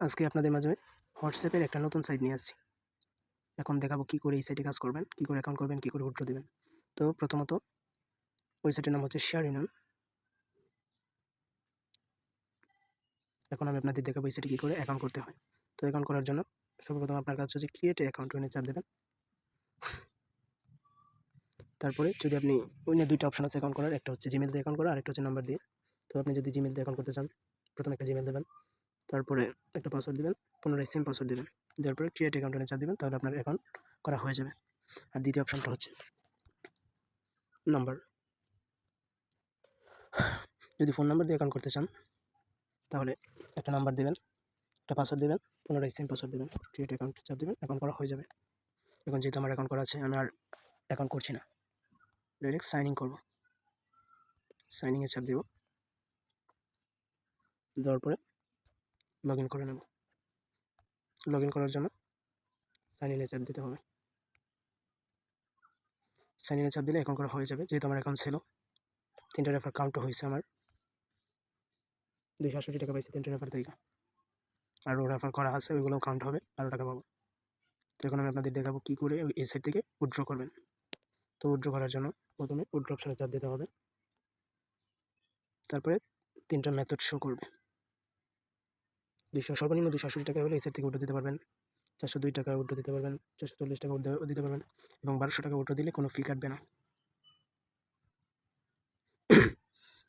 আজকে আপনাদের মাঝে হোয়াটসঅ্যাপের একটা নতুন সাইট নিয়ে আসছি। এখন দেখাবো কী করে এই সাইটে কাজ করবেন, কী করে অ্যাকাউন্ট করবেন, কী করে উইথড্র দেবেন। তো প্রথমত, ওই সাইটের নাম হচ্ছে শেয়ার ইউনিয়ন এখন আমি আপনাদের দেখাবো এই সাইটে কী করে অ্যাকাউন্ট করতে হয়। তো অ্যাকাউন্ট করার জন্য সর্বপ্রথম আপনার কাছে হচ্ছে ক্রিয়েট অ্যাকাউন্ট ওইনে চাপ দেবেন। তারপরে যদি আপনি ওইনে দুইটা অপশন আছে অ্যাকাউন্ট করার, একটা হচ্ছে জিমেল দিয়ে অ্যাকাউন্ট করা আর একটা হচ্ছে নাম্বার দিয়ে। তো আপনি যদি জিমেল দিয়ে অ্যাকাউন্ট করতে চান, প্রথমে একটা জিমেল দেবেন। তারপরে একটা পাসওয়ার্ড দিবেন, পুনরায় সেম পাসওয়ার্ড দিবেন। দেওয়ার পরে ক্রিয়েট অ্যাকাউন্টে চাপ দিবেন, তাহলে আপনার অ্যাকাউন্ট করা হয়ে যাবে। আর দ্বিতীয় অপশনটা হচ্ছে নাম্বার যদি ফোন নাম্বার দিয়ে অ্যাকাউন্ট করতে চান, তাহলে একটা নাম্বার দিবেন, একটা পাসওয়ার্ড দিবেন, পুনরায় সেম পাসওয়ার্ড দিবেন ক্রিয়েট অ্যাকাউন্ট চাপ দিবেন অ্যাকাউন্ট করা হয়ে যাবে। এখন যেহেতু আমার অ্যাকাউন্ট করা আছে, আমি আর অ্যাকাউন্ট করছি না। ডাইরেক্ট সাইন ইন করব। সাইন ইনে চাপ দেব। দেওয়ার পরে লগ ইন করে নেব। লগ ইন করার জন্য সাইন ইনে চাপ দিতে হবে। সাইন ইনে চাপ দিলে অ্যাকাউন্ট করা হয়ে যাবে, যেহেতু আমার অ্যাকাউন্ট ছিল, তিনটা রেফার কাউন্টও হয়েছে আমার। দুইশো আটষট্টি টাকা পাইছি তিনটা রেফার থেকে। আরও রেফার করা আছে, ওইগুলোও কাউন্ট হবে আরও টাকা পাবো। তো এখন আমি আপনাদের দেখাবো কী করে এই সাইড থেকে উইথড্র করবেন। তো উইথড্র করার জন্য প্রথমে উইথড্র অপশানে চাপ দিতে হবে। তারপরে তিনটা মেথড শো করবে। দুশো সর্বনিম্ন দুশো আশি টাকা হলে সাইড থেকে উঠে দিতে পারবেন। চারশো দুই টাকা উঠে দিতে পারবেন, চারশো চল্লিশ টাকা উঠে দিতে পারবেন এবং বারোশো টাকা উঠে দিলে কোনো ফি কাটবে না।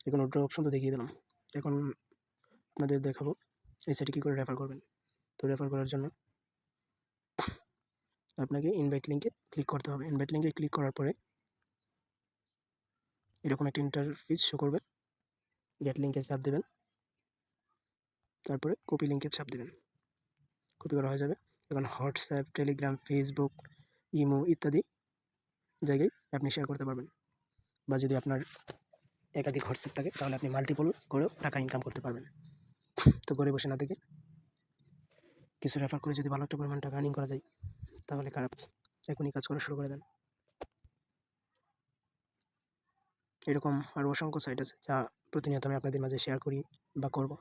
এখন উঠ্র অপশন তো দেখিয়ে দিলাম। এখন আপনাদের দেখাবো এই সাইটে কী করে রেফার করবেন। তো রেফার করার জন্য আপনাকে ইনভাইট লিঙ্কে ক্লিক করতে হবে। ইনভাইট লিঙ্কে ক্লিক করার পরে এরকম একটা ইন্টারফিস শো করবে। গেট লিঙ্কে চাপ দেবেন। তারপরে কপি লিঙ্কে ছাপ দেবেন। কপি করা হয়ে যাবে। এখন হোয়াটসঅ্যাপ টেলিগ্রাম ফেসবুক ইমো ইত্যাদি জায়গায় আপনি শেয়ার করতে পারবেন। বা যদি আপনার একাধিক হোয়াটসঅ্যাপ থাকে, তাহলে আপনি মাল্টিপল করেও টাকা ইনকাম করতে পারবেন। তো ঘরে বসে না থেকে কিছু রেফার করে যদি ভালো একটা পরিমাণ টাকা আর্নিং করা যায়, তাহলে খারাপ? এখনই কাজ করা শুরু করে দেন। এরকম আরও অসংখ্য সাইট আছে, যা প্রতিনিয়ত আমি আপনাদের মাঝে শেয়ার করি বা করব।